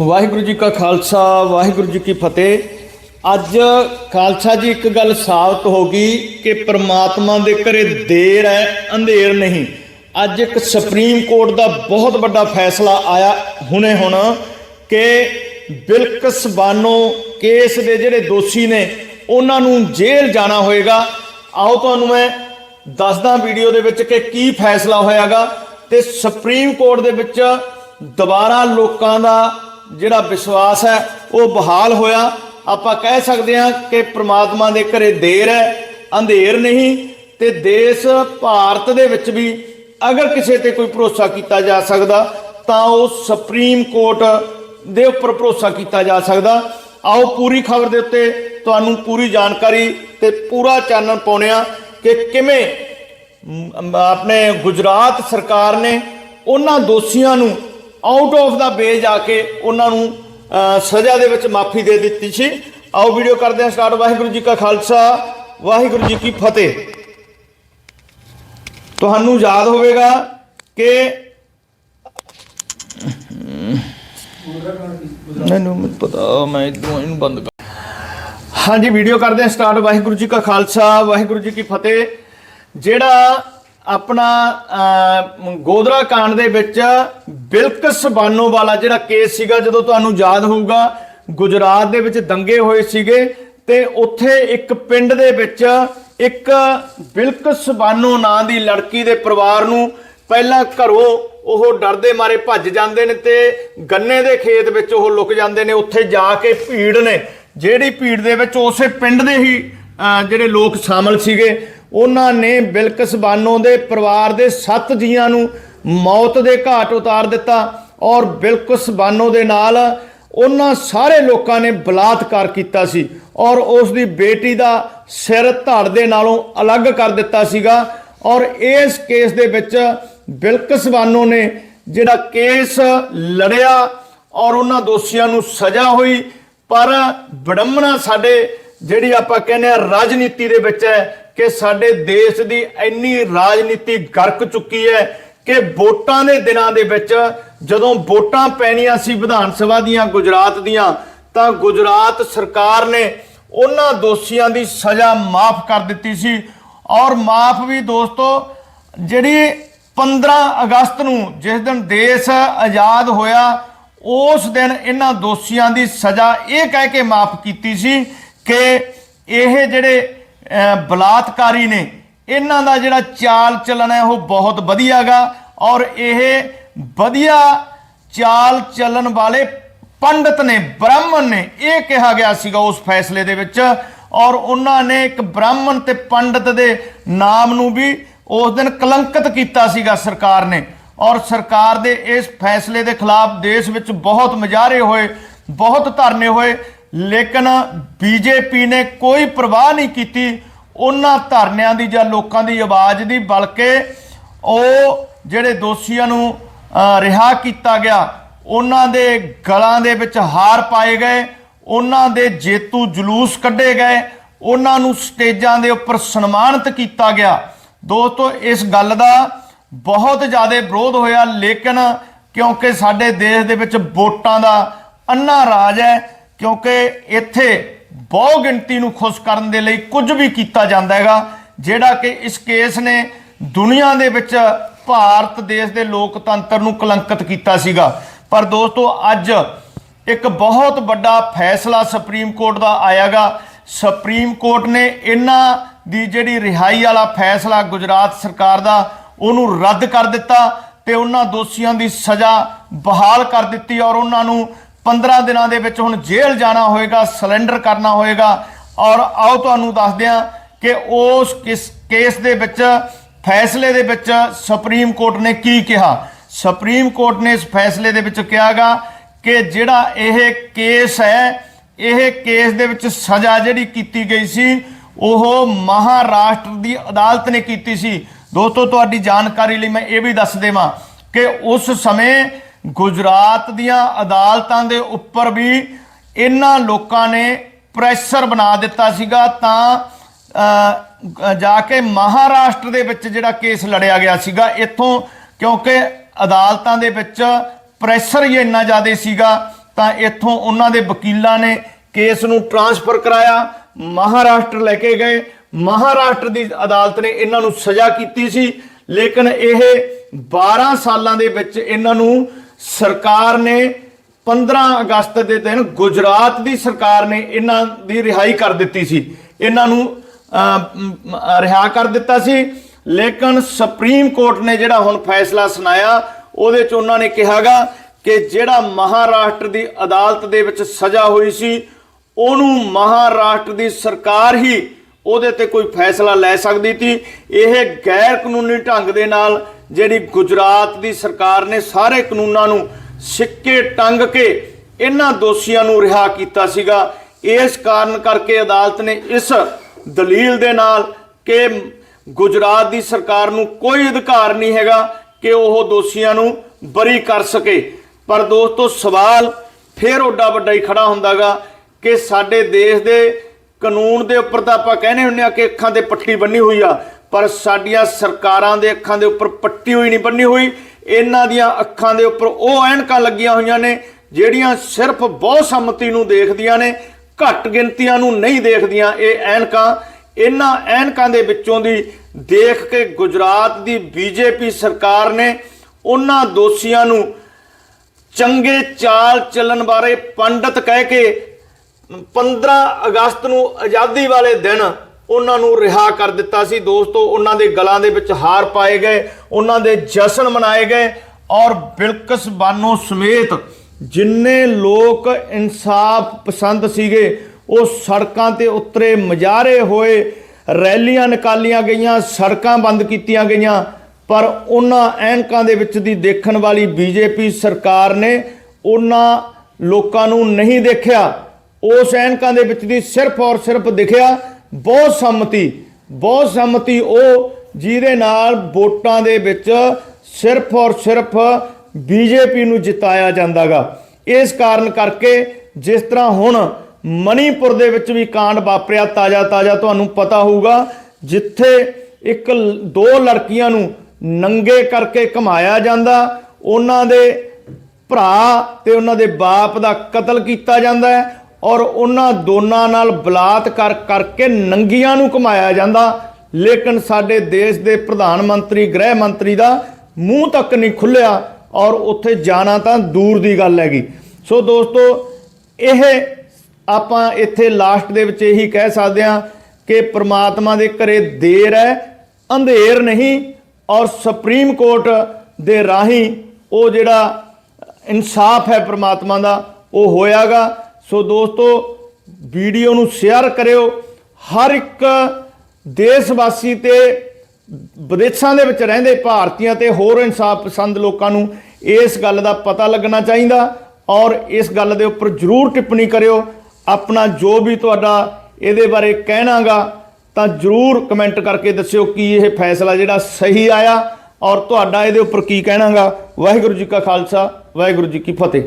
ਵਾਹਿਗੁਰੂ ਜੀ ਕਾ ਖਾਲਸਾ, ਵਾਹਿਗੁਰੂ ਜੀ ਕੀ ਫਤਿਹ। ਅੱਜ ਖਾਲਸਾ ਜੀ ਇੱਕ ਗੱਲ ਸਾਬਤ ਹੋ ਗਈ ਕਿ ਪ੍ਰਮਾਤਮਾ ਦੇ ਘਰੇ ਦੇਰ ਹੈ, ਅੰਧੇਰ ਨਹੀਂ। ਅੱਜ ਇੱਕ ਸੁਪਰੀਮ ਕੋਰਟ ਦਾ ਬਹੁਤ ਵੱਡਾ ਫੈਸਲਾ ਆਇਆ ਹੁਣੇ ਹੁਣ ਕਿ ਬਿਲਕਸ ਬਾਨੋ ਕੇਸ ਦੇ ਜਿਹੜੇ ਦੋਸ਼ੀ ਨੇ, ਉਹਨਾਂ ਨੂੰ ਜੇਲ੍ਹ ਜਾਣਾ ਹੋਏਗਾ। ਆਓ ਤੁਹਾਨੂੰ ਮੈਂ ਦੱਸਦਾ ਵੀਡੀਓ ਦੇ ਵਿੱਚ ਕਿ ਕੀ ਫੈਸਲਾ ਹੋਇਆਗਾ ਤੇ ਸੁਪਰੀਮ ਕੋਰਟ ਦੇ ਵਿੱਚ ਦੁਬਾਰਾ ਲੋਕਾਂ ਦਾ ਜਿਹੜਾ ਵਿਸ਼ਵਾਸ ਹੈ, ਉਹ ਬਹਾਲ ਹੋਇਆ। ਆਪਾਂ ਕਹਿ ਸਕਦੇ ਹਾਂ ਕਿ ਪ੍ਰਮਾਤਮਾ ਦੇ ਘਰੇ ਦੇਰ ਹੈ, ਅੰਧੇਰ ਨਹੀਂ, ਤੇ ਦੇਸ਼ ਭਾਰਤ ਦੇ ਵਿੱਚ ਵੀ ਅਗਰ ਕਿਸੇ ਤੇ ਕੋਈ ਭਰੋਸਾ ਕੀਤਾ ਜਾ ਸਕਦਾ, ਤਾਂ ਉਹ ਸੁਪਰੀਮ ਕੋਰਟ ਦੇ ਉੱਪਰ ਭਰੋਸਾ ਕੀਤਾ ਜਾ ਸਕਦਾ। ਆਓ ਪੂਰੀ ਖਬਰ ਦੇ ਉੱਤੇ ਤੁਹਾਨੂੰ ਪੂਰੀ ਜਾਣਕਾਰੀ ਤੇ ਪੂਰਾ ਚਾਨਣ ਪਾਉਣਿਆ ਕਿ ਕਿਵੇਂ ਆਪਣੇ ਗੁਜਰਾਤ ਸਰਕਾਰ ਨੇ ਉਹਨਾਂ ਦੋਸ਼ੀਆਂ ਨੂੰ ਆਊਟ ਆਫ ਦਾ ਵੇ ਜਾ ਕੇ ਉਹਨਾਂ ਨੂੰ ਅ, ਸਜ਼ਾ ਦੇ ਵਿੱਚ ਮਾਫੀ ਦੇ ਦਿੱਤੀ ਸੀ। ਆਓ ਵੀਡੀਓ ਕਰਦੇ ਹਾਂ ਸਟਾਰਟ ਵਾਹਿਗੁਰੂ ਜੀ ਕਾ ਖਾਲਸਾ ਵਾਹਿਗੁਰੂ ਜੀ ਕੀ ਫਤਿਹ। ਤੁਹਾਨੂੰ ਯਾਦ ਹੋਵੇਗਾ ਕਿ ਮੈਨੂੰ ਪਤਾ ਮੈਂ ਇਦੋਂ ਇਹਨੂੰ ਬੰਦ ਕਰ ਹਾਂਜੀ ਵੀਡੀਓ ਕਰਦੇ ਹਾਂ ਸਟਾਰਟ ਵਾਹਿਗੁਰੂ ਜੀ ਕਾ ਖਾਲਸਾ ਵਾਹਿਗੁਰੂ ਜੀ ਕੀ ਫਤਿਹ। ਜਿਹੜਾ ਆਪਣਾ ਗੋਦਰਾ ਕਾਂਡ ਦੇ ਵਿੱਚ ਬਿਲਕਸ ਬਾਨੋ ਵਾਲਾ ਜਿਹੜਾ ਕੇਸ ਸੀਗਾ, ਜਦੋਂ ਤੁਹਾਨੂੰ ਯਾਦ ਹੋਊਗਾ, ਗੁਜਰਾਤ ਦੇ ਵਿੱਚ ਦੰਗੇ ਹੋਏ ਸੀਗੇ ਤੇ ਉੱਥੇ ਇੱਕ ਪਿੰਡ ਦੇ ਵਿੱਚ ਇੱਕ ਬਿਲਕਸ ਬਾਨੋ ਨਾਂ ਦੀ ਲੜਕੀ ਦੇ ਪਰਿਵਾਰ ਨੂੰ ਪਹਿਲਾਂ ਘਰੋਂ ਉਹ ਡਰਦੇ ਮਾਰੇ ਭੱਜ ਜਾਂਦੇ ਨੇ ਤੇ ਗੰਨੇ ਦੇ ਖੇਤ ਵਿੱਚ ਉਹ ਲੁਕ ਜਾਂਦੇ ਨੇ, ਉੱਥੇ ਜਾ ਕੇ ਭੀੜ ਨੇ। ਜਿਹੜੀ ਭੀੜ ਦੇ ਵਿੱਚ ਉਸੇ ਪਿੰਡ ਦੇ ਹੀ ਜਿਹੜੇ ਲੋਕ ਸ਼ਾਮਲ ਸੀਗੇ। ਉਹਨਾਂ ਨੇ ਬਿਲਕਸ ਬਾਨੋ ਦੇ ਪਰਿਵਾਰ ਦੇ 7 ਜੀਆਂ ਨੂੰ ਮੌਤ ਦੇ ਘਾਟ ਉਤਾਰ ਦਿੱਤਾ ਔਰ ਬਿਲਕਸ ਬਾਨੋ ਦੇ ਨਾਲ ਉਹਨਾਂ ਸਾਰੇ ਲੋਕਾਂ ਨੇ ਬਲਾਤਕਾਰ ਕੀਤਾ ਸੀ ਔਰ ਉਸ ਦੀ ਬੇਟੀ ਦਾ ਸਿਰ ਧੜ ਦੇ ਨਾਲੋਂ ਅਲੱਗ ਕਰ ਦਿੱਤਾ ਸੀਗਾ ਔਰ ਇਸ ਕੇਸ ਦੇ ਵਿੱਚ ਬਿਲਕਸ ਬਾਨੋ ਨੇ ਜਿਹੜਾ ਕੇਸ ਲੜਿਆ ਔਰ ਉਹਨਾਂ ਦੋਸ਼ੀਆਂ ਨੂੰ ਸਜ਼ਾ ਹੋਈ, ਪਰ ਬੜਮਣਾ ਸਾਡੇ ਜਿਹੜੀ ਆਪਾਂ ਕਹਿੰਦੇ ਆ ਰਾਜਨੀਤੀ ਦੇ ਵਿੱਚ ਹੈ ਕਿ ਸਾਡੇ ਦੇਸ਼ ਦੀ ਇੰਨੀ ਰਾਜਨੀਤੀ ਗਰਕ ਚੁੱਕੀ ਹੈ ਕਿ ਵੋਟਾਂ ਦੇ ਦਿਨਾਂ ਦੇ ਵਿੱਚ ਜਦੋਂ ਵੋਟਾਂ ਪੈਣੀਆਂ ਸੀ ਵਿਧਾਨ ਸਭਾ ਦੀਆਂ, ਗੁਜਰਾਤ ਦੀਆਂ, ਤਾਂ ਗੁਜਰਾਤ ਸਰਕਾਰ ਨੇ ਉਹਨਾਂ ਦੋਸ਼ੀਆਂ ਦੀ ਸਜ਼ਾ ਮਾਫ ਕਰ ਦਿੱਤੀ ਸੀ। ਔਰ ਮਾਫ ਵੀ ਦੋਸਤੋ, ਜਿਹੜੀ 15 ਅਗਸਤ ਨੂੰ ਜਿਸ ਦਿਨ ਦੇਸ਼ ਆਜ਼ਾਦ ਹੋਇਆ, ਉਸ ਦਿਨ ਇਹਨਾਂ ਦੋਸ਼ੀਆਂ ਦੀ ਸਜ਼ਾ ਇਹ ਕਹਿ ਕੇ ਮਾਫ ਕੀਤੀ ਸੀ ਕਿ ਇਹ ਜਿਹੜੇ ਬਲਾਤਕਾਰੀ ਨੇ। ਇਹਨਾਂ ਦਾ ਜਿਹੜਾ ਚਾਲ ਚੱਲਣ ਹੈ, ਉਹ ਬਹੁਤ ਵਧੀਆਗਾ ਔਰ ਇਹ ਵਧੀਆ ਚਾਲ ਚੱਲਣ ਵਾਲੇ ਪੰਡਤ ਨੇ, ਬ੍ਰਾਹਮਣ ਨੇ, ਇਹ ਕਿਹਾ ਗਿਆ ਸੀਗਾ ਉਸ ਫੈਸਲੇ ਦੇ ਵਿੱਚ। ਔਰ ਉਹਨਾਂ ਨੇ ਇੱਕ ਬ੍ਰਾਹਮਣ ਤੇ ਪੰਡਤ ਦੇ ਨਾਮ ਨੂੰ ਵੀ ਉਸ ਦਿਨ ਕਲੰਕਿਤ ਕੀਤਾ ਸੀਗਾ ਸਰਕਾਰ ਨੇ। ਔਰ ਸਰਕਾਰ ਦੇ ਇਸ ਫੈਸਲੇ ਦੇ ਖਿਲਾਫ ਦੇਸ਼ ਵਿੱਚ ਬਹੁਤ ਮੁਜ਼ਾਹਰੇ ਹੋਏ, ਬਹੁਤ ਧਰਨੇ ਹੋਏ। ਲੇਕਿਨ ਬੀਜੇਪੀ ਨੇ ਕੋਈ ਪਰਵਾਹ ਨਹੀਂ ਕੀਤੀ। ਉਹਨਾਂ ਧਰਨਿਆਂ ਦੀ ਜਾਂ ਲੋਕਾਂ ਦੀ ਆਵਾਜ਼ ਦੀ, ਬਲਕਿ ਉਹ ਜਿਹੜੇ ਦੋਸ਼ੀਆਂ ਨੂੰ ਰਿਹਾ ਕੀਤਾ ਗਿਆ, ਉਹਨਾਂ ਦੇ ਗਲਾਂ ਦੇ ਵਿੱਚ ਹਾਰ ਪਾਏ ਗਏ, ਉਹਨਾਂ ਦੇ ਜੇਤੂ ਜਲੂਸ ਕੱਢੇ ਗਏ, ਉਹਨਾਂ ਨੂੰ ਸਟੇਜਾਂ ਦੇ ਉੱਪਰ ਸਨਮਾਨਿਤ ਕੀਤਾ ਗਿਆ। ਦੋਸਤੋ, ਇਸ ਗੱਲ ਦਾ ਬਹੁਤ ਜ਼ਿਆਦਾ ਵਿਰੋਧ ਹੋਇਆ, ਲੇਕਿਨ ਕਿਉਂਕਿ ਸਾਡੇ ਦੇਸ਼ ਦੇ ਵਿੱਚ ਵੋਟਾਂ ਦਾ ਅੰਨਾ ਰਾਜ ਹੈ ਕਿਉਂਕਿ ਇੱਥੇ ਬਹੁ ਗਿਣਤੀ ਨੂੰ ਖੁਸ਼ ਕਰਨ ਦੇ ਲਈ ਕੁਝ ਵੀ ਕੀਤਾ ਜਾਂਦਾ ਹੈਗਾ, ਜਿਹੜਾ ਕਿ ਇਸ ਕੇਸ ਨੇ ਦੁਨੀਆ ਦੇ ਵਿੱਚ ਭਾਰਤ ਦੇਸ਼ ਦੇ ਲੋਕਤੰਤਰ ਨੂੰ ਕਲੰਕਿਤ ਕੀਤਾ ਸੀਗਾ। ਪਰ ਦੋਸਤੋ, ਅੱਜ ਇੱਕ ਬਹੁਤ ਵੱਡਾ ਫੈਸਲਾ ਸੁਪਰੀਮ ਕੋਰਟ ਦਾ ਆਇਆਗਾ ਸੁਪਰੀਮ ਕੋਰਟ ਨੇ ਇਹਨਾਂ ਦੀ ਜਿਹੜੀ ਰਿਹਾਈ ਵਾਲਾ ਫੈਸਲਾ ਗੁਜਰਾਤ ਸਰਕਾਰ ਦਾ, ਉਹਨੂੰ ਰੱਦ ਕਰ ਦਿੱਤਾ ਤੇ ਉਹਨਾਂ ਦੋਸ਼ੀਆਂ ਦੀ ਸਜ਼ਾ ਬਹਾਲ ਕਰ ਦਿੱਤੀ ਔਰ ਉਹਨਾਂ ਨੂੰ 15 ਦਿਨਾਂ ਦੇ ਵਿੱਚ ਹੁਣ ਜੇਲ੍ਹ ਜਾਣਾ ਹੋਏਗਾ, ਸਿਲੰਡਰ ਕਰਨਾ ਹੋਏਗਾ ਔਰ ਆਓ ਤੁਹਾਨੂੰ ਦੱਸਦੇ ਹਾਂ ਕਿ ਉਸ ਕਿਸ ਕੇਸ ਦੇ ਵਿੱਚ, ਫੈਸਲੇ ਦੇ ਵਿੱਚ ਸੁਪਰੀਮ ਕੋਰਟ ਨੇ ਕੀ ਕਿਹਾ। ਸੁਪਰੀਮ ਕੋਰਟ ਨੇ ਇਸ ਫੈਸਲੇ ਦੇ ਵਿੱਚ ਕਿਹਾਗਾ ਕਿ ਜਿਹੜਾ ਇਹ ਕੇਸ ਹੈ, ਇਹ ਕੇਸ ਦੇ ਵਿੱਚ ਸਜ਼ਾ ਜਿਹੜੀ ਕੀਤੀ ਗਈ ਸੀ, ਉਹ ਮਹਾਰਾਸ਼ਟਰ ਦੀ ਅਦਾਲਤ ਨੇ ਕੀਤੀ ਸੀ। ਦੋਸਤੋ, ਤੁਹਾਡੀ ਜਾਣਕਾਰੀ ਲਈ ਮੈਂ ਇਹ ਵੀ ਦੱਸ ਦੇਵਾਂ ਕਿ ਉਸ ਸਮੇਂ ਗੁਜਰਾਤ ਦੀਆਂ ਅਦਾਲਤਾਂ ਦੇ ਉੱਪਰ ਵੀ ਇਹਨਾਂ ਲੋਕਾਂ ਨੇ ਪ੍ਰੈਸ਼ਰ ਬਣਾ ਦਿੱਤਾ ਸੀਗਾ ਤਾਂ ਜਾ ਕੇ ਮਹਾਰਾਸ਼ਟਰ ਦੇ ਵਿੱਚ ਜਿਹੜਾ ਕੇਸ ਲੜਿਆ ਗਿਆ ਸੀਗਾ, ਇੱਥੋਂ ਕਿਉਂਕਿ ਅਦਾਲਤਾਂ ਦੇ ਵਿੱਚ ਪ੍ਰੈਸ਼ਰ ਹੀ ਇੰਨਾ ਜ਼ਿਆਦਾ ਸੀਗਾ, ਤਾਂ ਇੱਥੋਂ ਉਹਨਾਂ ਦੇ ਵਕੀਲਾਂ ਨੇ ਕੇਸ ਨੂੰ ਟਰਾਂਸਫਰ ਕਰਾਇਆ, ਮਹਾਰਾਸ਼ਟਰ ਲੈ ਕੇ ਗਏ, ਮਹਾਰਾਸ਼ਟਰ ਦੀ ਅਦਾਲਤ ਨੇ ਇਹਨਾਂ ਨੂੰ ਸਜ਼ਾ ਕੀਤੀ ਸੀ, ਲੇਕਿਨ ਇਹ 12 ਸਾਲਾਂ ਦੇ ਵਿੱਚ ਇਹਨਾਂ ਨੂੰ ਸਰਕਾਰ ਨੇ 15 ਅਗਸਤ ਦੇ ਦਿਨ ਗੁਜਰਾਤ ਦੀ ਸਰਕਾਰ ਨੇ ਇਹਨਾਂ ਦੀ ਰਿਹਾਈ ਕਰ ਦਿੱਤੀ ਸੀ। ਇਹਨਾਂ ਨੂੰ ਰਿਹਾ ਕਰ ਦਿੱਤਾ ਸੀ। ਲੇਕਿਨ ਸੁਪਰੀਮ ਕੋਰਟ ਨੇ ਜਿਹੜਾ ਹੁਣ ਫੈਸਲਾ ਸੁਣਾਇਆ, ਉਹਦੇ ਚ ਉਹਨਾਂ ਨੇ ਕਿਹਾਗਾ ਕਿ ਜਿਹੜਾ ਮਹਾਰਾਸ਼ਟਰ ਦੀ ਅਦਾਲਤ ਦੇ ਵਿੱਚ ਸਜ਼ਾ ਹੋਈ ਸੀ, ਉਹਨੂੰ ਮਹਾਰਾਸ਼ਟਰ ਦੀ ਸਰਕਾਰ ਹੀ ਉਹਦੇ ਤੇ ਕੋਈ ਫੈਸਲਾ ਲੈ ਸਕਦੀ ਸੀ। ਇਹ ਗੈਰ ਕਾਨੂੰਨੀ ਢੰਗ ਦੇ ਨਾਲ ਜਿਹੜੀ ਗੁਜਰਾਤ ਦੀ ਸਰਕਾਰ ਨੇ ਸਾਰੇ ਕਾਨੂੰਨਾਂ ਨੂੰ ਸਿੱਕੇ ਟੰਗ ਕੇ ਇਹਨਾਂ ਦੋਸ਼ੀਆਂ ਨੂੰ ਰਿਹਾ ਕੀਤਾ ਸੀਗਾ। ਇਸ ਕਾਰਨ ਕਰਕੇ ਅਦਾਲਤ ਨੇ ਇਸ ਦਲੀਲ ਦੇ ਨਾਲ ਕਿ ਗੁਜਰਾਤ ਦੀ ਸਰਕਾਰ ਨੂੰ ਕੋਈ ਅਧਿਕਾਰ ਨਹੀਂ ਹੈਗਾ ਕਿ ਉਹ ਦੋਸ਼ੀਆਂ ਨੂੰ ਬਰੀ ਕਰ ਸਕੇ। ਪਰ ਦੋਸਤੋ, ਸਵਾਲ ਫੇਰ ਓਡਾ ਵੱਡਾ ਹੀ ਖੜਾ ਹੁੰਦਾਗਾ ਕਿ ਸਾਡੇ ਦੇਸ਼ ਦੇ ਕਾਨੂੰਨ ਦੇ ਉੱਪਰ ਤਾਂ ਆਪਾਂ ਕਹਿੰਦੇ ਹੁੰਦੇ ਆ ਕਿ ਅੱਖਾਂ ਤੇ ਪੱਟੀ ਬੰਨੀ ਹੋਈ ਆ। ਪਰ ਸਾਡੀਆਂ ਸਰਕਾਰਾਂ ਦੇ ਅੱਖਾਂ ਦੇ ਉੱਪਰ ਪੱਟੀ ਹੋਈ ਨਹੀਂ ਬੰਨੀ ਹੋਈ। ਇਹਨਾਂ ਦੀਆਂ ਅੱਖਾਂ ਦੇ ਉੱਪਰ ਉਹ ਐਨਕਾਂ ਲੱਗੀਆਂ ਹੋਈਆਂ ਨੇ, ਜਿਹੜੀਆਂ ਸਿਰਫ ਬਹੁਤ ਸੰਮਤੀ ਨੂੰ ਦੇਖਦੀਆਂ ਨੇ, ਘੱਟ ਗਿਣਤੀਆਂ ਨੂੰ ਨਹੀਂ ਦੇਖਦੀਆਂ ਇਹ ਐਨਕਾਂ। ਇਹਨਾਂ ਐਨਕਾਂ ਦੇ ਵਿੱਚੋਂ ਦੀ ਦੇਖ ਕੇ ਗੁਜਰਾਤ ਦੀ ਬੀਜੇਪੀ ਸਰਕਾਰ ਨੇ ਉਹਨਾਂ ਦੋਸ਼ੀਆਂ ਨੂੰ ਚੰਗੇ ਚਾਲ ਚੱਲਣ ਬਾਰੇ ਪੰਡਤ ਕਹਿ ਕੇ 15 ਅਗਸਤ ਨੂੰ ਆਜ਼ਾਦੀ ਵਾਲੇ ਦਿਨ ਉਹਨਾਂ ਨੂੰ ਰਿਹਾ ਕਰ ਦਿੱਤਾ ਸੀ। ਦੋਸਤੋ, ਉਹਨਾਂ ਦੇ ਗਲਾਂ ਦੇ ਵਿੱਚ ਹਾਰ ਪਾਏ ਗਏ, ਉਹਨਾਂ ਦੇ ਜਸ਼ਨ ਮਨਾਏ ਗਏ ਔਰ ਬਿਲਕਸ ਬਾਨੋ ਸਮੇਤ ਜਿੰਨੇ ਲੋਕ ਇਨਸਾਫ ਪਸੰਦ ਸੀਗੇ, ਉਹ ਸੜਕਾਂ ਤੇ ਉਤਰੇ ਮਜਾਰੇ ਹੋਏ, ਰੈਲੀਆਂ ਨਿਕਾਲੀਆਂ ਗਈਆਂ, ਸੜਕਾਂ ਬੰਦ ਕੀਤੀਆਂ ਗਈਆਂ, ਪਰ ਉਹਨਾਂ ਐਨਕਾਂ ਦੇ ਵਿੱਚ ਦੀ ਦੇਖਣ ਵਾਲੀ ਬੀਜੇਪੀ ਸਰਕਾਰ ਨੇ ਉਹਨਾਂ ਲੋਕਾਂ ਨੂੰ ਨਹੀਂ ਦੇਖਿਆ। ਉਸ ਐਨਕਾਂ ਦੇ ਵਿੱਚ ਦੀ ਸਿਰਫ ਔਰ ਸਿਰਫ ਦਿਖਿਆ ਬਹੁਤ ਸੰਮਤੀ ਬਹੁਤ ਸੰਮਤੀ ਉਹ ਜਿਹਦੇ ਨਾਲ ਵੋਟਾਂ ਦੇ ਵਿੱਚ ਸਿਰਫ ਔਰ ਸਿਰਫ ਬੀਜੇਪੀ ਨੂੰ ਜਿਤਾਇਆ ਜਾਂਦਾਗਾ। ਇਸ ਕਾਰਨ ਕਰਕੇ ਜਿਸ ਤਰ੍ਹਾਂ ਹੁਣ ਮਣੀਪੁਰ ਦੇ ਵਿੱਚ ਵੀ ਕਾਂਡ ਵਾਪਰਿਆ ਤਾਜ਼ਾ ਤਾਜ਼ਾ ਤੁਹਾਨੂੰ ਪਤਾ ਹੋਊਗਾ, ਜਿੱਥੇ ਇੱਕ ਦੋ ਲੜਕੀਆਂ ਨੂੰ ਨੰਗੇ ਕਰਕੇ ਘਮਾਇਆ ਜਾਂਦਾ, ਉਹਨਾਂ ਦੇ ਭਰਾ ਤੇ ਉਹਨਾਂ ਦੇ ਬਾਪ ਦਾ ਕਤਲ ਕੀਤਾ ਜਾਂਦਾ ਹੈ ਔਰ ਉਹਨਾਂ ਦੋਨਾਂ ਨਾਲ ਬਲਾਤਕਾਰ ਕਰਕੇ ਨੰਗੀਆਂ ਨੂੰ ਘਮਾਇਆ ਜਾਂਦਾ। ਲੇਕਿਨ ਸਾਡੇ ਦੇਸ਼ ਦੇ ਪ੍ਰਧਾਨ ਮੰਤਰੀ, ਗ੍ਰਹਿ ਮੰਤਰੀ ਦਾ ਮੂੰਹ ਤੱਕ ਨਹੀਂ ਖੁੱਲਿਆ ਔਰ ਉੱਥੇ ਜਾਣਾ ਤਾਂ ਦੂਰ ਦੀ ਗੱਲ ਹੈਗੀ। ਸੋ ਦੋਸਤੋ, ਇਹ ਆਪਾਂ ਇੱਥੇ ਲਾਸਟ ਦੇ ਵਿੱਚ ਇਹੀ ਕਹਿ ਸਕਦੇ ਹਾਂ ਕਿ ਪ੍ਰਮਾਤਮਾ ਦੇ ਘਰੇ ਦੇਰ ਹੈ, ਅੰਧੇਰ ਨਹੀਂ ਔਰ ਸੁਪਰੀਮ ਕੋਰਟ ਦੇ ਰਾਹੀਂ ਉਹ ਜਿਹੜਾ ਇਨਸਾਫ ਹੈ ਪ੍ਰਮਾਤਮਾ ਦਾ, ਉਹ ਹੋਇਆਗਾ। ਸੋ ਦੋਸਤੋ, ਵੀਡੀਓ ਨੂੰ ਸ਼ੇਅਰ ਕਰਿਓ। ਹਰ ਇੱਕ ਦੇਸ਼ ਵਾਸੀ ਤੇ ਵਿਦੇਸ਼ਾਂ ਦੇ ਵਿੱਚ ਰਹਿੰਦੇ ਭਾਰਤੀਆਂ ਤੇ ਹੋਰ ਇਨਸਾਫ ਪਸੰਦ ਲੋਕਾਂ ਨੂੰ ਇਸ ਗੱਲ ਦਾ ਪਤਾ ਲੱਗਣਾ ਚਾਹੀਦਾ ਔਰ ਇਸ ਗੱਲ ਦੇ ਉੱਪਰ ਜ਼ਰੂਰ ਟਿੱਪਣੀ ਕਰਿਓ। ਆਪਣਾ ਜੋ ਵੀ ਤੁਹਾਡਾ ਇਹਦੇ ਬਾਰੇ ਕਹਿਣਾਗਾ ਤਾਂ ਜ਼ਰੂਰ ਕਮੈਂਟ ਕਰਕੇ ਦੱਸਿਓ ਕਿ ਇਹ ਫੈਸਲਾ ਜਿਹੜਾ ਸਹੀ ਆਇਆ ਔਰ ਤੁਹਾਡਾ ਇਹਦੇ ਉੱਪਰ ਕੀ ਕਹਿਣਾਗਾ। ਵਾਹਿਗੁਰੂ ਜੀ ਕਾ ਖਾਲਸਾ, ਵਾਹਿਗੁਰੂ ਜੀ ਕੀ ਫਤਿਹ।